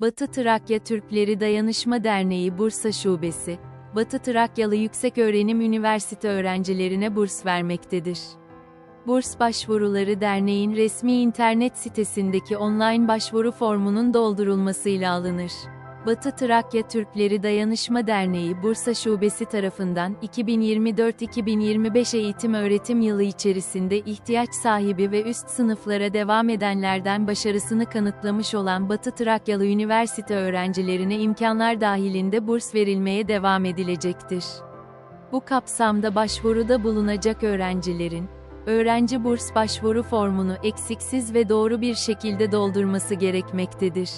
Batı Trakya Türkleri Dayanışma Derneği Bursa Şubesi, Batı Trakyalı Yükseköğrenim Üniversite öğrencilerine burs vermektedir. Burs başvuruları derneğin resmi internet sitesindeki online başvuru formunun doldurulmasıyla alınır. Batı Trakya Türkleri Dayanışma Derneği Bursa Şubesi tarafından 2024-2025 eğitim öğretim yılı içerisinde ihtiyaç sahibi ve üst sınıflara devam edenlerden başarısını kanıtlamış olan Batı Trakyalı Üniversite öğrencilerine imkanlar dahilinde burs verilmeye devam edilecektir. Bu kapsamda başvuruda bulunacak öğrencilerin, öğrenci burs başvuru formunu eksiksiz ve doğru bir şekilde doldurması gerekmektedir.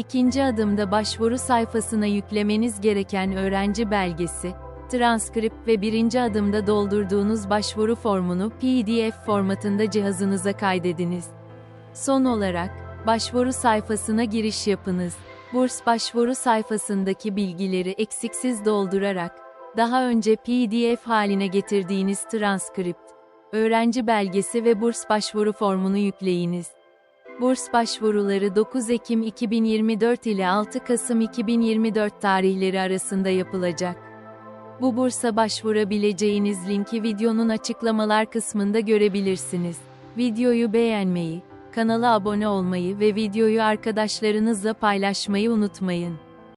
İkinci adımda başvuru sayfasına yüklemeniz gereken öğrenci belgesi, transkript ve birinci adımda doldurduğunuz başvuru formunu PDF formatında cihazınıza kaydediniz. Son olarak, başvuru sayfasına giriş yapınız. Burs başvuru sayfasındaki bilgileri eksiksiz doldurarak, daha önce PDF haline getirdiğiniz transkript, öğrenci belgesi ve burs başvuru formunu yükleyiniz. Burs başvuruları 9 Ekim 2024 ile 6 Kasım 2024 tarihleri arasında yapılacak. Bu bursa başvurabileceğiniz linki videonun açıklamalar kısmında görebilirsiniz. Videoyu beğenmeyi, kanala abone olmayı ve videoyu arkadaşlarınızla paylaşmayı unutmayın.